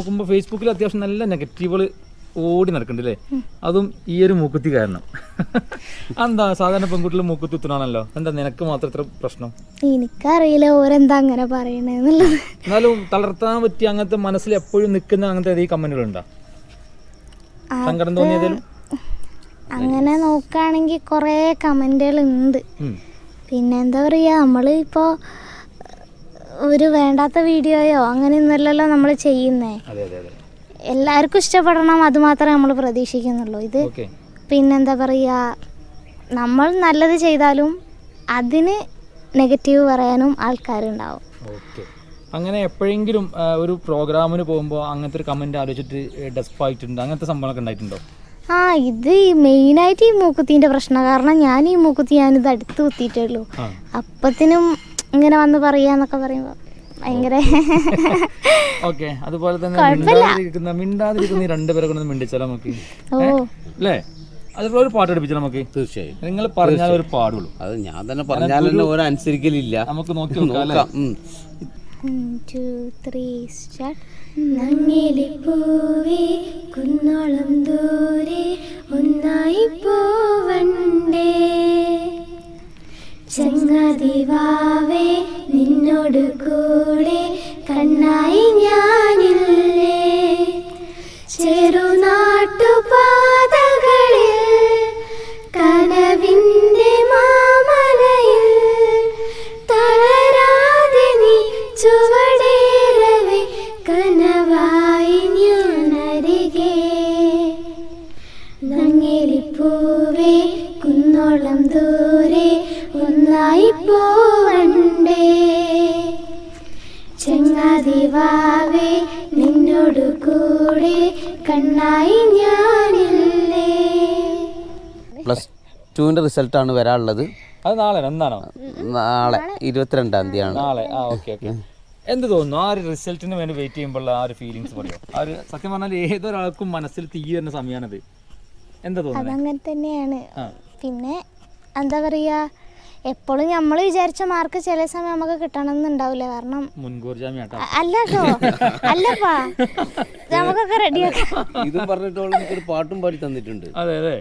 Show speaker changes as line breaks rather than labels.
നോക്കുമ്പോൾ ഫേസ്ബുക്കിൽ അത്യാവശ്യം നല്ല നെഗറ്റീവുകൾ ഓടി നടക്കണ്ടല്ലേ? അല്ലേ അതും ഈ ഒരു മൂക്കുത്തി കാരണം. എന്താ സാധാരണ പെൺകുട്ടികൾ മൂക്കുത്തി കുത്തണാണല്ലോ എന്താ നിനക്ക് മാത്രം ഇത്ര പ്രശ്നം?
എനിക്കറിയില്ല ഓരെന്താ അങ്ങനെ പറയണെന്നുള്ളത്
എന്നാലും തളർത്താൻ പറ്റിയ അങ്ങനത്തെ മനസ്സിൽ എപ്പോഴും നിൽക്കുന്ന അങ്ങനത്തെ ഏതെങ്കിലും കമന്റുകൾ ഉണ്ടോ? സങ്കടം തോന്നിയതേലും
അങ്ങനെ നോക്കുകയാണെങ്കിൽ കുറേ കമന്റുകൾ ഉണ്ട്.
പിന്നെന്താ
പിന്നെ എന്താ പറയുക നമ്മൾ ഇപ്പോൾ ഒരു വേണ്ടാത്ത വീഡിയോയോ അങ്ങനെയൊന്നുമല്ലല്ലോ നമ്മൾ ചെയ്യുന്നേ.
അതെ അതെ അതെ.
എല്ലാവർക്കും ഇഷ്ടപ്പെടണം അത് മാത്രമേ നമ്മൾ പ്രതീക്ഷിക്കുന്നുള്ളൂ. ഇത്
ഓക്കെ.
പിന്നെന്താ പറയുക നമ്മൾ നല്ലത് ചെയ്താലും അതിന് നെഗറ്റീവ് പറയാനും ആൾക്കാരുണ്ടാവും.
ഓക്കെ. അങ്ങനെ എപ്പോഴെങ്കിലും ആ, ഒരു പ്രോഗ്രാമിന് പോകുമ്പോൾ അങ്ങനത്തെ ഒരു കമന്റ് ആലോചിച്ചിട്ട് ഡെസ്പായിട്ടുണ്ട് അങ്ങനത്തെ സംഭവങ്ങളൊക്കെ ഉണ്ടായിട്ടുണ്ടോ?
ആ ഇത് മെയിനായിട്ട് ഈ മൂക്കുത്തീന്റെ പ്രശ്നം. കാരണം ഞാൻ ഈ മൂക്കുത്തി ഞാനിത് അടുത്ത് കുത്തിയിട്ടേ ഉള്ളൂ.
ആ.
അപ്പത്തിനും ഇങ്ങനെ വന്ന് പറയാന്നൊക്കെ പറയുമ്പോൾ ഭയങ്കര
ഓക്കെ അതുപോലെ തന്നെ. മിണ്ടാതിരിക്കുന്ന മിണ്ടാതിരിക്കുന്ന ഈ രണ്ടുപേരെ കൊണ്ട് മിണ്ടിച്ചാലോ നമുക്ക്?
ഓ.
അല്ലേ? അതുപോലെ ഒരു പാട്ട് പഠിപ്പിച്ചാൽ നമുക്ക്?
തീർച്ചയായും.
നിങ്ങൾ പറഞ്ഞാൽ ഒരു പാടുള്ളൂ.
അത് ഞാൻ തന്നെ പറഞ്ഞാൽ തന്നെ ഓരോ അനുസരിക്കലില്ല.
നമുക്ക് നോക്കി നോക്കാം
നങ്ങിലെ പൂവേ കുന്നോളം ദൂരെ ഒന്നായി പോവണ്ടേ. ചങ്ങാതിവാവേ നിന്നോട് കൂടെ കണ്ണായി ഞാനില്ലേ? ചെറുനാട്ടുപാതകളിൽ കനവിന്റെ മാമലയിൽ തളരാതെ നീ ചുവടേറവേ കനവായി ഞാനരികെ നങ്ങേലിപ്പൂവേ കുന്നോളം ദൂരെ ഒന്നായി പോവണ്ടേ ചെങ്ങാതിവാവേ നിന്നോടു കൂടെ കണ്ണായി ഞാനില്ലേ.
പ്ലസ് ടുവിന്റെ റിസൾട്ടാണ് വരാനുള്ളത്.
അത് നാളെ എന്നാണോ?
നാളെ ഇരുപത്തിരണ്ടാം തീയതിയാണ്.
നാളെ ആ ഓക്കെ ഓക്കെ. എന്ത് തോന്നുന്നു? ആ ഒരു റിസൾട്ടിന് വേണ്ടി വെയിറ്റ് ചെയ്യുമ്പോൾ ആ ഒരു ഫീലിങ്സ് പറയോ? ആ ഒരു സത്യം പറഞ്ഞാൽ ഏതൊരാൾക്കും മനസ്സിൽ തീ വരുന്ന സമയമാണത്. എന്താ തോന്നുന്നത്
അതങ്ങനെ തന്നെയാണ്. പിന്നെ എന്താ പറയുക എപ്പോഴും നമ്മൾ വിചാരിച്ച മാർക്ക് ചില സമയം നമുക്ക് കിട്ടണമെന്നുണ്ടാവില്ല. കാരണം
മുൻകൂർ ജാമ്യം
അല്ല കേട്ടോ അല്ലപ്പാ. നമുക്കൊക്കെ റെഡിയാക്കാം
ഇതും പാട്ടും പാടി തന്നിട്ടുണ്ട്.
അതെ അതെ.